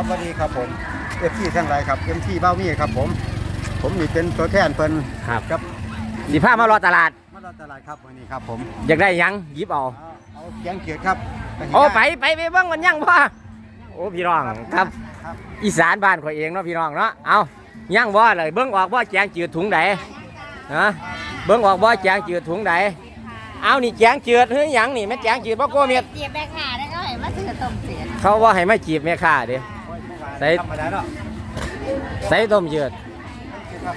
ครับสวัสดีครับผมเอฟซีทั้งหลายครับเอ็มทีเบ้ามีครับผม ผมนี่เป็นตัวแทนเพิ่นครับ ครับสิพามารอตลาด มาตลาดครับวันนี้ครับผมอยากได้หยังหยิบเอาเอาเอาเกียงเกียรติครับโอ้ไปไปไปเบิ่งมันยังพ่อโอ้พี่น้องครับ ครับอีสานบ้านข่อยเองเนาะพี่น้องเนาะเอายังบ่เลยเบิ่งออกบ่แจงจืดถุงใดฮะเบิ่งออกบ่แจงจืดถุงใดเอานี่แจงจืดเฮ้ยหยังนี่แม่แจงจืดบ่โกเม็ดเจียบแบกขาได้ก็เห็นว่าซื้อต้มเสีย เขาว่าให้มาจีบแม่ค้าเด้ ใส่ธรรมดาเนาะใส่ต้มจืดครับ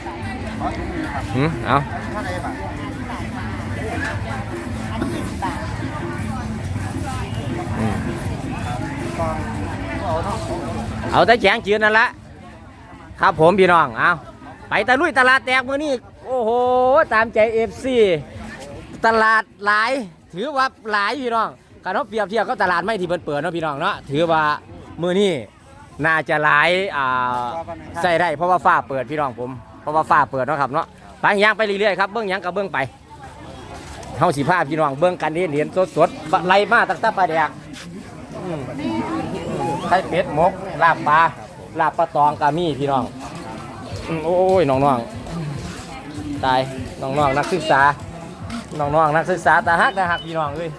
ขอถุงนี้ครับหืมเอาเท่าไหร่บาทอืมกองเอาเนาะเอาแต่แจงจืดนั่นละครับผมพี่น้องเอาไปตะลุยตลาดแตกมื้อนี้โอ้โหตามใจ FC ตลาดหลาย ถือว่าหลายพี่น้องการเขาเปรียบเทียบกับตลาดไม่ที่เปิดเปิดเนาะพี่น้องเนาะถือว่ามื้อนี้ น่าจะหลายอ่าใส่ได้เพราะว่าฟ้าเปิดพี่น้องผม เพราะว่าฟ้าเปิดเนาะครับเนาะไปย่างไปเรื่อยๆครับเบื้องหยังกับเบื้องไปเฮาสิพาพี่น้องเบื้องกันเรียนสดๆไล่มาตั้งแต่ปลาแดกไข่เป็ดหมกลาบปลาลาบปลาตองกามี่พี่น้องโอ้ยน้องๆตายน้องๆนักศึกษาน้องๆนักศึกษาตาฮักตาฮักพี่น้องเลย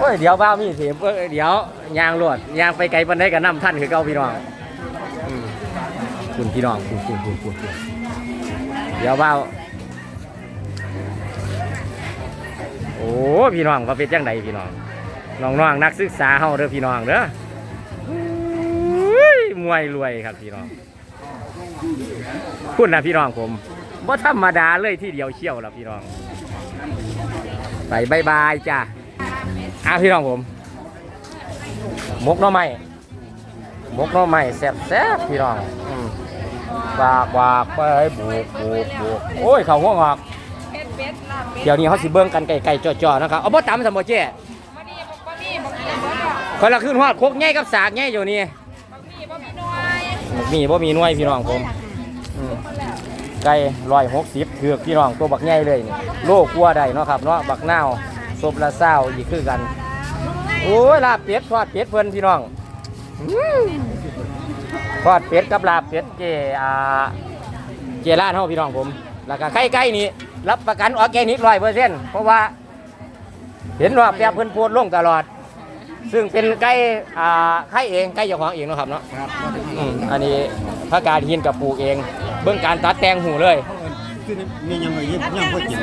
โอ้ยเดี๋ยวบ้าวมีเสียเอ้ยเดี๋ยวยางรวดยางไปไกลปันได้กับน้ำท่านคือเก่าพี่น้องอืมคุณพี่น้องคุณคุณคุณคุณคุณเดี๋ยวบ้าวโอ้พี่น้องว่าเป็นจังไดพี่น้องน้องๆนักศึกษาเฮาเด้อพี่น้องเด้ออุ้ยมวยรวยครับพี่น้องคุณนะพี่น้องผมบ่าธรรมดาเลยที่เดียวเชี่ยวแล้วพี่น้องไปบายบายจ้า อาพี่น้องผมมกหน้อไม้มกหน้อไม้แซ่บแซ่บพี่น้องอืมปากวากไปบุกบุกบุกโอ้ยเขาหัวงอกเป็ดเป็ดลาบเป็ดเดี๋ยวนี้เขาสิเบิ่งกันไก่ๆจ่อๆนะครับเอาบ่ตำสมบ่เจ้บะหมี่บะหมี่บะหมี่บะหมี่คนละขึ้นฮอดโคกใหญ่กับสากใหญ่อยู่นี่บะหมี่บะหมี่น้อยมีบ่มีหน่วยพี่น้องผมอืมไก่ร้อยหกสิบถือกพี่น้องตัวบักใหญ่เลยนี่โลกลัวได้เนาะครับเนาะบักนาวศพละเศร้าอีกคือกัน โอ้ยลาบเป็ดทอดเป็ดเพิ่นพี่น้องทอดเป็ดกับลาบเป็ดเจอาเจร้านเฮาพี่น้องผม แล้วก็ไข่ไก่นี่รับประกันออร์แกนิกร้อยเปอร์เซ็นต์เพราะว่า เห็นว่าแบบเพิ่นโพดลงตลอด ซึ่งเป็นไก่อ่าไข่เองไก่เจ้าของเองเนาะครับเนาะอืมอันนี้พระการหินกับปลูกเอง เบื้องการตัดแต่งหูเลย เขาเอิ้นคือนี่ยังไงยังยังบ่กิน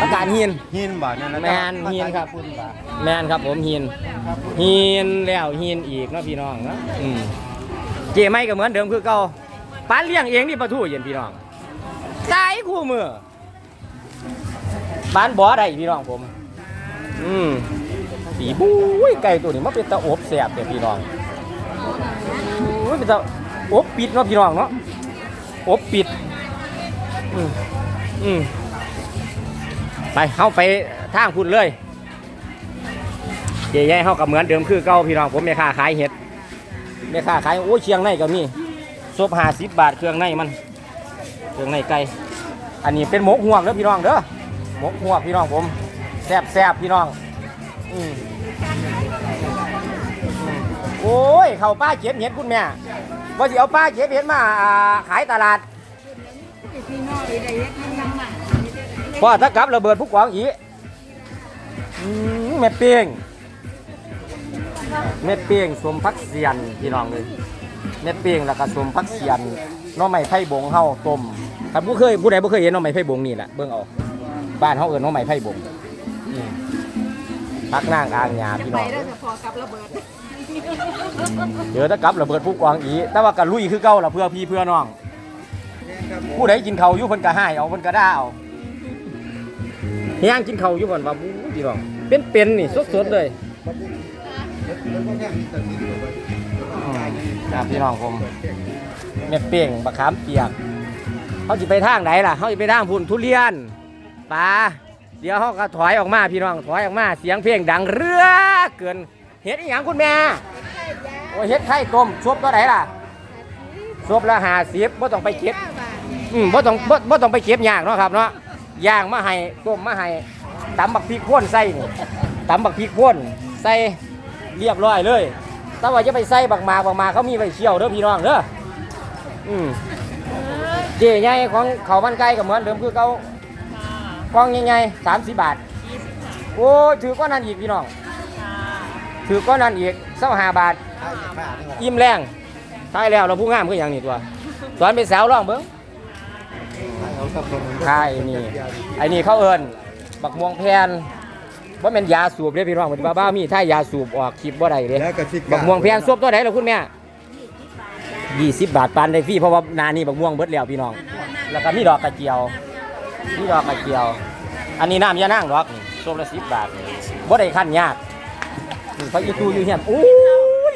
พระการหิน หินบาทนั่นนะแม่นหินครับปุ่นบาทแมนครับผมหินครับหินแล้วหินอีกเนาะพี่น้องเนาะอืมเจไม่ก็เหมือนเดิมคือเก่าปานเลี้ยงเองนี่ปลาทูเย็นพี่น้องสายคู่มือปานบ่อได้พี่น้องผม อืมสีบุ้ยไก่ตัวนี้มันเป็นตะอบแสบเด้อพี่น้องโอ้ยเป็นตะอบปิดเนาะพี่น้องเนาะอบปิด อืมอืมไปเข้าไปทางพุ่นเลยเจ๊ใหญ่เฮากับเหมือนเดิมคือเก่าพี่น้องผมแม่ค้าขายเห็ดแม่ค้าขายโอ้เชียงในก็มีซบห้าสิบบาทเครื่องในมัน เครื่องในไก่อันนี้เป็นหมกหวกเด้อพี่น้องเด้อหมกหวกพี่น้องผมแซบแซบพี่น้องอืมโอ้ยเขาป้าเก็บเห็ดคุณแม่ว่าสิเอาป้าเก็บเห็ดมาอ่าขายตลาด พี่น้อถ้ากลับระเบิดผู้กองอีอืมเม็ดเปียงเม็ดเปียงสวมพักเสียนพี่น้องเลยเม็ดเปียงแล้วก็สวมพักเสียนน้องไม้ไผ่บงเฮาต้มถ้าผู้เคยผู้ใดบ่เคยเห็นน้องไม้ไผ่บงนี่แหละเบิ่งเอาบ้านเฮาเอิ้นหน้องไม้ไผ่บงพักนางอ่างหญ้าพี่น้องเดี๋ยวถ้ากลับระเบิดผู้กองอีแต่ว่าก็ลุยคือเก่าละเพื่อพี่เพื่อน้อง ผู้ใดกินเขาวอยู่เพิ่นก็ให้เอาเพิ่นก็ด่าเอาเฮียงกินเขาวอยู่เพิ่นว่าบู๊พี่น้องเป็นเป็นๆนี่สดๆเลยครับพี่น้องผมเม็ดเป้งบักขามเปียกเขาสิไปทางไหนล่ะเขาสิไปทางพุ่นทุเรียนปลาเดี๋ยวเขาก็ถอยออกมาพี่น้องถอยออกมาเสียงเพลงดังเรือเกินเฮ็ดอีหยังคุณแม่โอ้ยเฮ็ดไข่ต้มชุบตัวไหนล่ะชุบละห้าสิบบ่ต้องไปเก็บ อืมบ่ต้องบ่บ่ต้องไปเก็บยากเนาะครับเนาะย่างมาให้ต้มมาให้ตำบักพริกพ่นใส่นี่ตำบักพริกพ่นใส่เรียบร้อยเลย แต่ว่าจะไปใส่บักหมากบักหมากเขามีไว้เชี่ยวเด้อพี่น้องเด้ออืมเจ๊ใหญ่ของเขาวมันไก่ก็เหมือนเดิมคือเขากล่องใหญ่ๆสามสิบบาทโอ้ยถือก้อนนั้นอีกพี่น้องถือก้อนนั้นอีกเส้าหาบาทให้ค่านี่ว่าอิ่มแรงท้ายแล้วเราผู้งามคืออย่างนี้ตัวตอนเป็นสาวร้องเบิ้ง ให้เอาสับสนใช่นี่ไอ้นี่เขาเอิญบักม่วงแพนว่าเป็นยาสูบเลยพี่น้องมันบ้าบ้ามีถ้ายาสูบออกคลิปว่าใดเลยแล้วก็สิบักม่วงแพนสูบตัวไหนเหรอคุณแม่ยี่สิบบาทปานได้ฟรีเพราะว่านานี่บักม่วงเบิดแล้วพี่น้อง แล้วก็มีดอกกระเจียวมีดอกกระเจียว อันนี้น้ำยานั่งดอกนี่สูบละสิบบาทบ่ได้ขั้นยากนี่เขาอีตูอยู่เฮียนอู้ย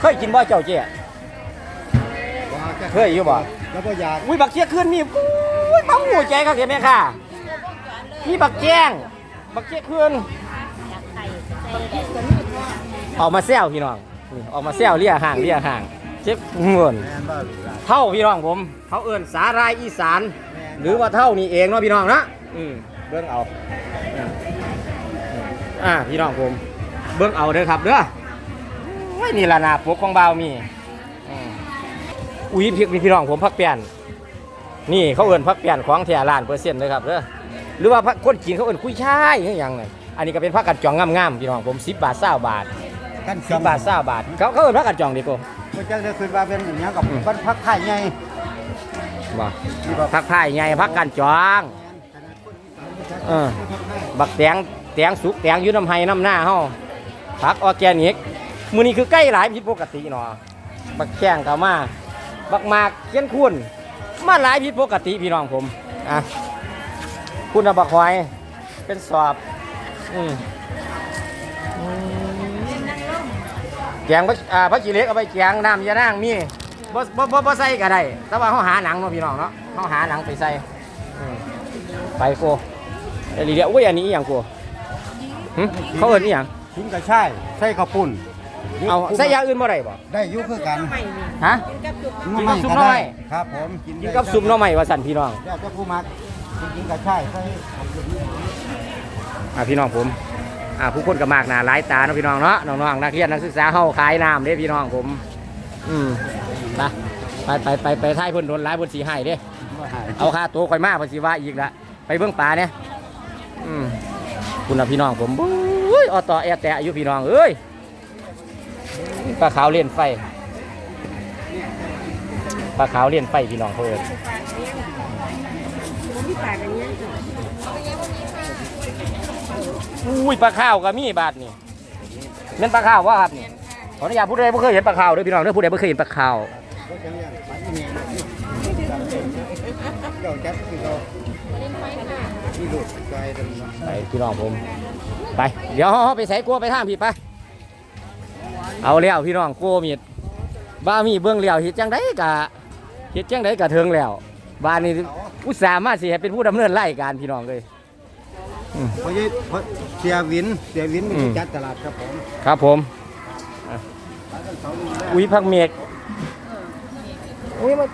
เคยกินบ่เจ้าเจ๊เคยอยู่บ่ แล้วก็อยากอุ้ยบักเจี๊ยขึ้นมีอุ้ยบักหัวใจเขาเห็นไหมค่ะ มีบักแจ้ง บักเจี๊ยขึ้น ออกมาแซวพี่น้องนี่ออกมาแซวเลียห่างเลียห่าง เจ็บเงินแม่นบ่ลูกหลานเท่าพี่น้องผมเขาเอิ่นสาหรายอีสานหรือว่าเท่านี่เองเนาะพี่น้องนะอืมเบิ่งเอาอืมอ่าพี่น้องผม เบิ่งเอาเด้อครับเด้อโอ้ยนี่ละหนาปกของบ่าวมีอืม อุ้ยพี่พี่น้องผมพักเปลี่ยนนี่เขาเอิ่นพักเปลี่ยนของแท้ล้านเปอร์เซ็นต์เลยครับเด้อหรือว่าพักคนจีนเขาเอิ่นคุยช่ายอหย่างไงอันนี้ก็เป็นพักกัดจองงามๆพี่น้องผม10บาท20บาทกัน10บาท20บาท เขาเขาเอิ่นพักกัดจองดีกว่าบ่จังได้คือว่าเป็นอย่างเงี้ยกับบ้านพักไทยไงบ่นี่บ่พักไผ่ไงพักกันจองเออบักแตงแตงสุกแตงอยืนน้ำไห้น้ำหน้าเฮาผักออร์แกนิกมือนี้คือใกล้หลายผิดปกติเนาะบักแข้งก็มา บักหมากเขี้ยนคุณมาหลายผิดปกติพี่น้องผมอะคุณเอาบักหอยเป็นสอบอืมแกงพักอ่าพักจีเล็กเอาไปแกงน้ำยานั่งมีบ่บ่บ่บ่ใส่ก็ได้ แต่ว่าเขาหาหนังเนาะพี่น้องเนาะเขาหาหนังไปใส่ไปโกไอ้ลีเดียอุ้ยอันนี้อย่างกูเขาเอิ้นอย่างทิ้งกระช่ายใส่ข้าวปุ้น เอาใส่อยางอื่นบ่ได้บ่ได้อยุ่คือกันฮะ กินกับซุปหน่อยครับผมกินกับซุปหน่อไม้ว่าสั่นพี่น้องแล้วจะผู้มักกินกระช่ายใส่ข้าวปุ้นอ่าพี่น้องผมอ่าผู้คนก็มากหน้าหลายตาเนาะพี่น้องเนาะน้องๆนักเรียนนักศึกษาเฮาขายน้ำเด้พี่น้องผม อืมไปไปไปไปไปท้ายเพิ่นโดนหลายเพิ่นสิให้เด้บ่หายเอาค่าตัวข่อยมาเพิ่นสิว่าอีกละไปเบิ่งปลาเนี่ยอืมคุณน่ะพี่น้องผมบุ้ยออต่อแอแตะอยู่พี่น้องเอ้ย ปลาขาวเล่นไฟปลาขาวเล่นไฟพี่น้องเพิ่นอุ้ยปลาข้าวก็มีบาทนี่เล่นปลาข้าววะครับนี่ขออนุญาตผู้ใดบ่เคยเห็นปลาข้าวด้อพี่น้องเด้อผู้ใดบ่เคยเห็นปลาข้าวไปพี่น้องผม ไป เดี๋ยวเราไปใส่กลัวไปทางพี่ไป เอาแล้วพี่น้องกลัวมีดบ้ามีเบื้องแล้วเฮ็ดจังไดกะเฮ็ดจังไดกะเทิงแล้วบ้านนี้อุตส่าห์มาสิให้เป็นผู้ดำเนินรายการพี่น้องเลยเพราะยี่เพราะเสียวินเสียวินมันอืมจัดตลาดครับผมครับผมอะอุ้ยพักเมกอุ้ยมัน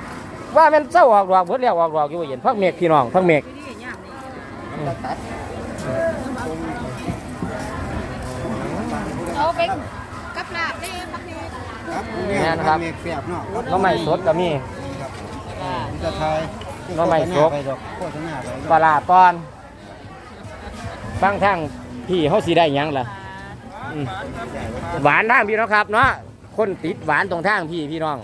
ว่ามันเศร้าออกดอกเบิดแล้วออกดอกอยู่เห็นพักเมกพี่น้องพักเมกตัดเอาไปกับลาบได้พักนี้ ครับเนี่ยทำเมกเสียบเนาะน้องใหม่สดก็มีมันจะทายน้องใหม่สดไปดอกโฆษณาไปปลาร้าตอนบางทางพี่เขาสีได้หยังล่ะอืมหวานทางพี่น้องครับเนาะคนติดหวานตรงทางพี่พี่น้อง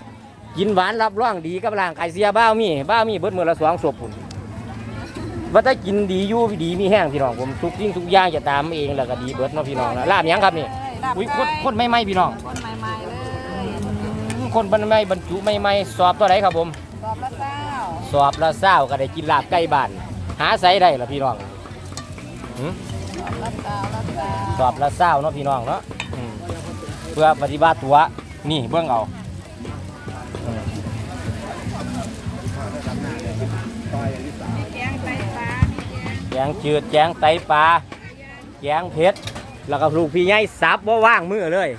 กินหวานรับรองดีกับร่างกายเสียบ้าวมีบ้าวมีเบิดมือละสองศพพุ่นว่าถ้ากินดีอยู่ดีมีแห้งพี่น้องผมทุกยิ่งทุกอย่างจะตามเองแล้วก็ดีเบิดเนาะพี่น้องนะลาบหยังครับนี่อุ้ยคนคนไม่ไม่พี่น้อง คนใหม่ๆเลย คนบรรไม่บรรจุไม่ไม่สอบตัวไหนครับผมตอบละเจ้าสอบละเศร้าก็ได้กินลาบใกล้บ้าน หาใส่ได้ละพี่น้องหืมละเจ้าละเจ้าสอบละเศร้าเนาะพี่น้องเนาะอืมเพื่อปฏิบัติตัวนี่เบื้องเอาอืมแกงไตปลาแกงจืดแกงไตปลาแกงเผ็ดแล้วก็ลูกพี่ใหญ่สับว่าว่างมือเลย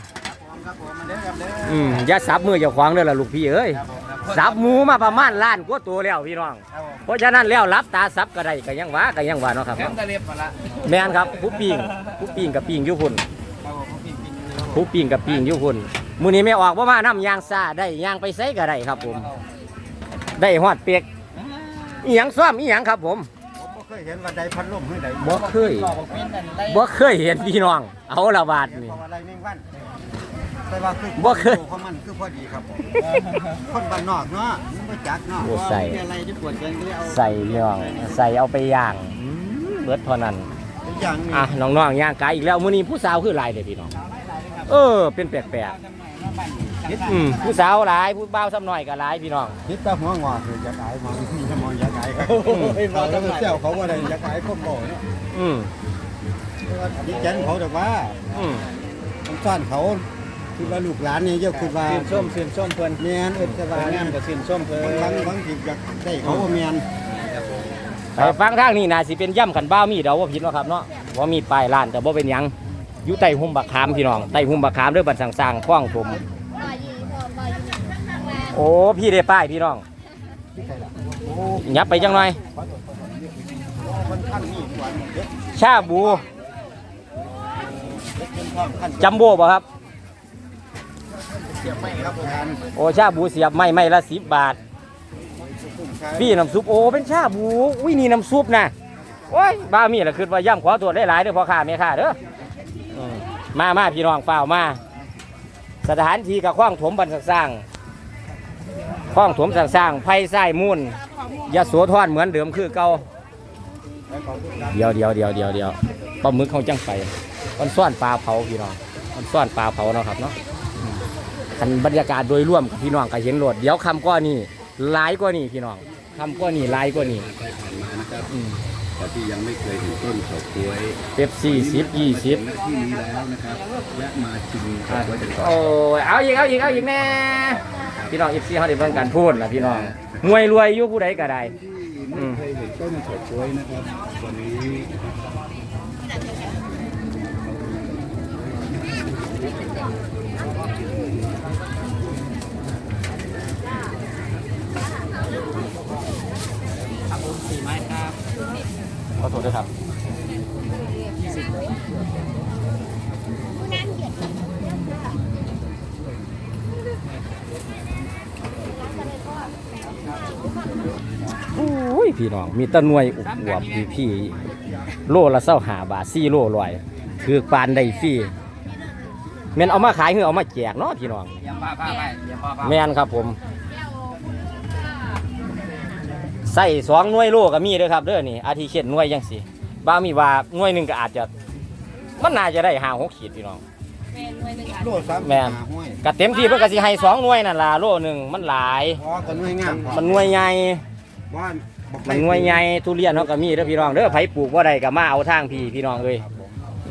ครับผมมาเด้ อครับเด้ออืมอย่าสับมืออย่าขวางเลยล่ะลูกพี่เอ้ยครับผมครับสับหมูมาประมาณล้านกว่าตัวแล้วพี่น้องครับผมเพราะฉะนั้นแล้วรับตาสับก็ได้ก็ยังว่าก็ยังว่าเนาะครับแถมตะเล็บมาละแม่นครับผู้ปิงผู้ปิงกับปิงอยู่พุ่นครับผมพี่พี่ผู้ปิ่งกับปิ่งอยู่คุณมือนี้ไม่ออกว่ามาน้ำยางซาได้ยางไปใส่ก็ได้ครับผม ได้ฮอดเปียกอีหยังซ้อมอีหยังครับผม ผมบ่เคยเห็นว่าใดพัดลมเฮ้ยใดบ่เคยหลอกบอกเป็นนั่นได้บ่เคยเห็นพี่น้อง เอาละบาทนี่เพราะว่าอะไรแมงวัน แต่ว่าคือบ่เคยเพราะมันคือพอดีครับผมคนบ้านนอกเนาะมันบ่จักเนาะโอ้ใส่ ว่ามีอะไรที่ปวดกันก็เอาใส่พี่น้องใส่เอาไปย่างอืมเบิดเท่านั้นเป็นอย่างนี้อะน้องๆย่างกายอีกแล้วมื้อนี้ผู้สาวคือหลายเด้อพี่น้อง เออ เป็นแปลกๆอืมผู้สาวหลายผู้บ่าวซ้ำน้อยก็หลายพี่น้อง คิดแตาหัวงอคืออยากอายมองมีสมองอยากอายครับเขาแล้วก็เจ้าเขาว่าอะไรอยากอายคนบ่เนาะอืมแต่ว่าดิฉันเขาแต่ว่าอืมต้องซ่อนเขา คือว่าลูกหลานนี่เจ้าคือว่าสินส้มสินส้มเพิ่นแม่นเอิ้นแต่ว่างามกับสินส้มเพิ่นบางครั้งบางทีอยากได้เขาว่าแม่นไปฟังทางนี้น่าสิเป็นย่ำขันบ้าวมีเดาว่าผิดเนาะครับเนาะว่ามีป้ายร้านแต่บ่เป็นหยังอยู่ใต้หุ่มบักขามพี่น้องใต้หุ่มบักขามเด้อบันสังสร้างๆคว้างผมโอ้พี่ได้ป้ายพี่น้องที่ใครล่ะโอ้ยับไปจังหน่อยคนขั้นนี่กว่าเด็กชาบูเด็กเป็นท้องขั้นจัมโบ้บ่ครับ เสียบไม่ครับผมงานโอ้ชาบูเสียบไม่ไม่ละสิบบาท พี่น้ำซุปโอ้เป็นชาบูอุ้ยนี่น้ำซุปนะโอ้ยบ้ามีละคือว่าย่ำขอตรวจได้หลายเด้อพ่อค้าแม่ค้าเด้ออืมมามาพี่น้องเฝ้าวมา สถานที่กับข้องถมบันสร้างข้องถมสร้างไผ่ไส้มูลยาโสธรเหมือนเดิมคือเก่าเดียวเดียวเดียวเดียวเดียวปลาหมึกเขาจังไปมันซ่อนปลาเผาพี่น้องมันซ่อนปลาเผาเนาะครับเนาะอืม คันบรรยากาศโดยรวมกับพี่น้องก็เห็นโหลดเดี๋ยวคำก้อนนี่หลายกว่านี่พี่น้องคำก้อนนี่หลายกว่านี่ผ่านมานะครับอืมแต่ที่ยังไม่เคยเห็นต้นเฉาก๊วยเป๊ปซี่สิบยี่สิบณที่นี้แล้วนะครับแวะมาชิมเฉาก๊วยกันก่อนโอ้ยเอาอีกเอาอีกเอาอีกแน่พี่น้องเอฟซีเขาได้เบิ่งการพูดนะพี่น้องมวยรวยอยู่ผู้ใดก็ได้ ที่ไม่เคยเห็นต้นเฉาก๊วยนะครับวันนี้ ขอโทษด้วยครับอุ้ยพี่น้อง มีแตะหน่วยอุบอวบพี่พี่โลละเศร้าหาบาทสี่โลลอยถือปานได้ฟรีแม่นเอามาขายหรือเอามาแจกเนาะพี่น้องยำป้าป้าไปยำป้าป้าแม่นครับผม ส่สองหน่วยโลก็มีเด้อครับเด้อนี่อาทิเช่นหน่วยยังสิบ้ามีว่าหน่วยหนึ่งก็อาจจะมันน่าจะได้ห้าหกขีดพี่น้องโลสามแม่นหาห้วยก็เต็มที่เพิ่นก็สิให้สองหน่วยนั่นล่ะโลหนึ่งมันหลายพอกันหน่วยงามมันหน่วยใหญ่บ้านบอกมันหน่วยใหญ่ทุเรียนเฮาก็มีเด้อพี่น้องเด้อไผปลูกบ่ได้ก็มาเอาทางพี่พี่น้องเอ้ย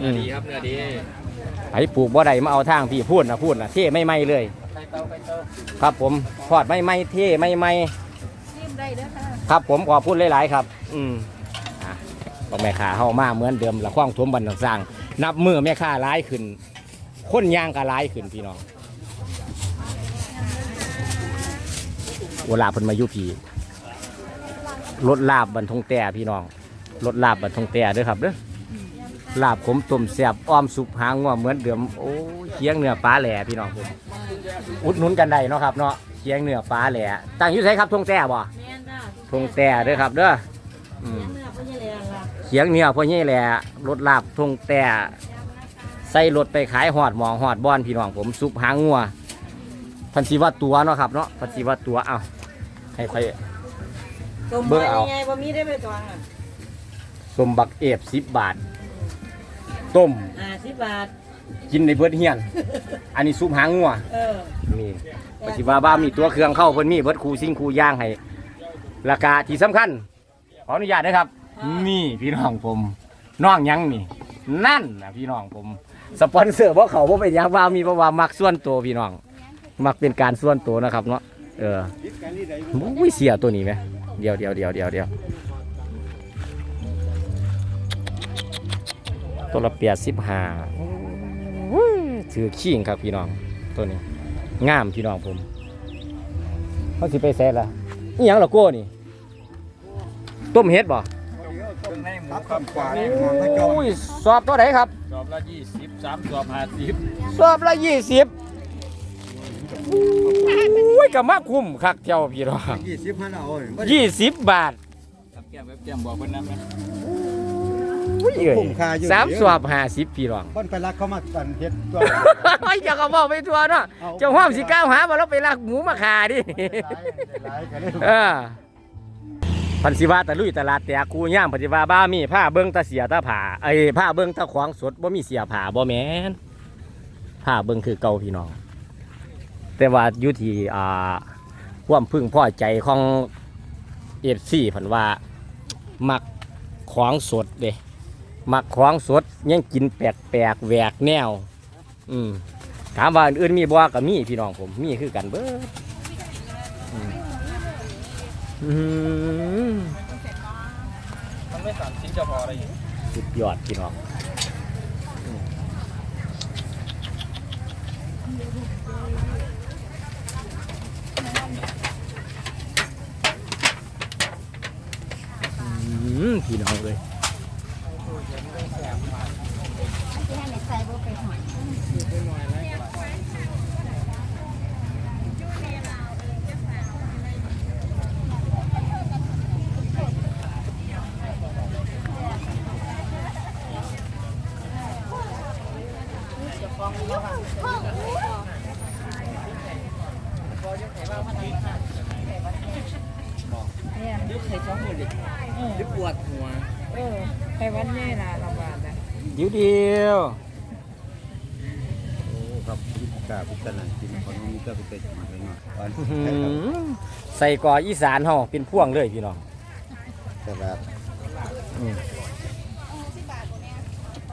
อืเนื้อมดีครับเนื้อดีไผปลูกบ่ได้มาเอาทางพี่พูดนะพูดนะเท่ไม่ไม่เลยไข่เต้าไข่เต้าครับผมทอดไม่ไม่เท่ไม่ไม่ชิมได้เด้อค่ะ ครับผมขอพูดหลายๆครับ อืมอะบอกแม่ค้าเฮามาเหมือนเดิมละคว้างทวมบันสร้างๆนับมือแม่ค้าร้ายขึ้น คนย่างก็ร้ายขึ้นพี่น้องเวลาเพิ่นมายู่พี่รถลาบบันทงแต่พี่น้องรถลาบบันทงแต่เด้อครับเด้อลาบขมต้มแซ่บอ้อมสุปหางงัวเหมือนเดิมโอ้เคียงเนื้อปลาแหล่พี่น้องผมอุดหนุนกันได้เนาะครับเนาะเคียงเนื้อปลาแหล่ตั้งอยู่ไสครับทงแต่บ่ ทงแต่เด้อครับเด้ออืมเนื้อพ่อใหญ่แรงล่ะเขียงเนี่ยพ่อใหญ่แหละรถลาบทงแต่ใส่รถไปขายหอดหมองหอดบอนพี่น้องผมซุปหางงัวพันสีว่าตัวเนาะครับเนาะพันสีว่าตัวเอาให้ค่อยสมเบิ่งเอาใหญ่บ่มีได้ไปตวงอะสมบักเอฟสิบบาท ต้มอ่าสิบบาท กินในเบิดเฮียน อันนี้ซุปหางงัวเออนี่พันสีว่าบ้ามีตัวเครื่องเข้าเพิ่นมีเบิดคูซิ่งคูย่างให้ ราคาที่สำคัญ ขออนุญาตนะครับ นี่พี่น้องผมน้องยังนี่ นั่นนะพี่น้องผมสปอนเซอร์เพราะเขาบ่เป็นยังว่ามีเพราะว่ามักส่วนตัวพี่น้อง มักเป็นการส่วนตัวนะครับเนาะเออมุ้ยเสียตัวนี้ไหมเดี๋ยวเดี๋ยวเดี๋ยวเดี๋ยวเดี๋ยวตัวละเปียสิบห้าถือขี้งครับพี่น้องตัวนี้งามพี่น้องผมเขาสิไปแซ่ละ นี่ยังละโก้นี่ ต้มเฮ็ดบ่เครื่องในหมูครับคำกว่าหมอนพระจงอุ้ยสอบตัวไหนครับ สอบละยี่สิบสามสอบห้าสิบสอบละยี่สิบอุ้ยกะมาคุ้มคักเที่ยวพี่รอยี่สิบพันเอาเอ้ยยี่สิบบาทกับแก้มแก้มบอกเพิ่นนำนะ ยเอ้ยคุ้มค่าอยู่สามสอบห้าสิบพี่น้องคนไปรักเขามากันเฮ็ดตัวอย่าก็บอกไปทัวเนาะเจ้าห้อมสิก้าวหาว่าเราไปลักหมูมาขาดิ หลายกันเลยเออพันสิว่าตะลุยตลาดแต่กูย่างปฏิว่าบ้ามีผ้าเบิ้งตะเสียตะผาไอ้ยผ้าเบิ้งตะขวางสดบ่มีเสียผาบ่แม่นผ้าเบิ้งคือเก่าพี่น้อง แต่ว่าอยู่ที่อ่าความพึงพอใจของเอฟซีผันว่า มักของสดเด้ มักของสดยังกินแปลกๆแหวกแนว อืมถามว่าอื่นมีบ่ก็มีพี่น้องผม มีคือกันเบิดอืมมันไม่สามชิ้นจะพออะไรอย่างสุดยอดพี่น้องอืม พี่น้องหมดเลยยุคปวดหัวเออไปวันนี้ล่ะระบาดอะเดียวเดียวโอ้ครับพิกาพิจารณากินคนนี้ก็ไปเตะมาเลยเนาะวันอื้อหือใส่กออีสานเฮาเป็นพ่วงเลยพี่น้องตลาด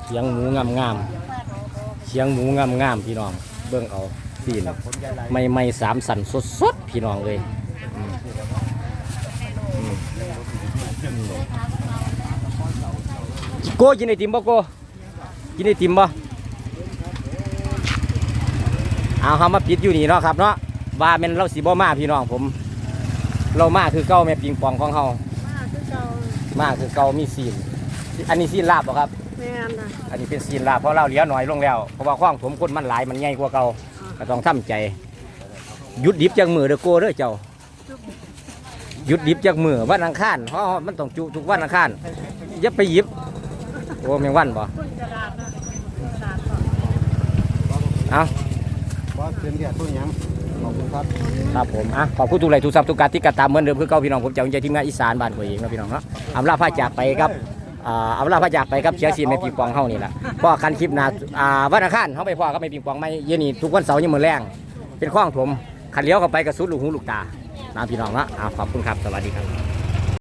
เชียงหมูงามๆ เชียงหมูงามงามๆพี่น้อง เบิ่งเอาสีนไม่ไม่สามสันสดสดๆพี่น้องเลยโก้กินไอติมบ่โก้กินไอติมบ่เอาเขามาปิดอยู่นี่เนาะครับเนาะว่าแม่นเราสิบ่มาพี่น้องผม เรามาคือเก้าแม่ปิงปองของเฮามาคือเก่ามาคือเก่ามีซีนอันนี้ซีนลาบบ่ครับ ม่นน่ะอันนี้เป็นซีนลาบเพราะเราเหลือหน่อยลงแล้วเพราะว่าข้องถมคนมันหลายมันใหญ่กว่าเก่าก็ต้องทำใจหยุดดิบจากมือเด้อโกเด้อเจ้าหยุดดิบจากมือวันอังคารเพราะมันต้องจุทุกวันอังคารอย่าไปหยิบโอ้แมงวันบ่คุณกระดาษนะกระดาษก่อนเอาว่าเป็นเดียดตัวหยังขอบคุณครับครับผมอะขอบคุณทุกไลค์ทุกซับทุกการที่กระตามเหมือนเดิมคือเก่าพี่น้องผมเจ้าใจทีมงานอีสานบ้านหัวเองเนาะพี่น้องเนาะอำลาพระจากไปครับ อ่าอำลาพระจากไปครับเชียร์ซีนในปีกองเฮานี่แหละพ่อกันคลิปหนาอ่าวันอังคารเฮาไปพ่อก็ไม่ปีกองไม่เย็นนี่ทุกวันเสาร์ยังมือแรงเป็นข้องผมขันเลี้ยวเข้าไปกระสุดลูกหูลูกตานะพี่น้องเนาะอ่าขอบคุณครับสวัสดีครับ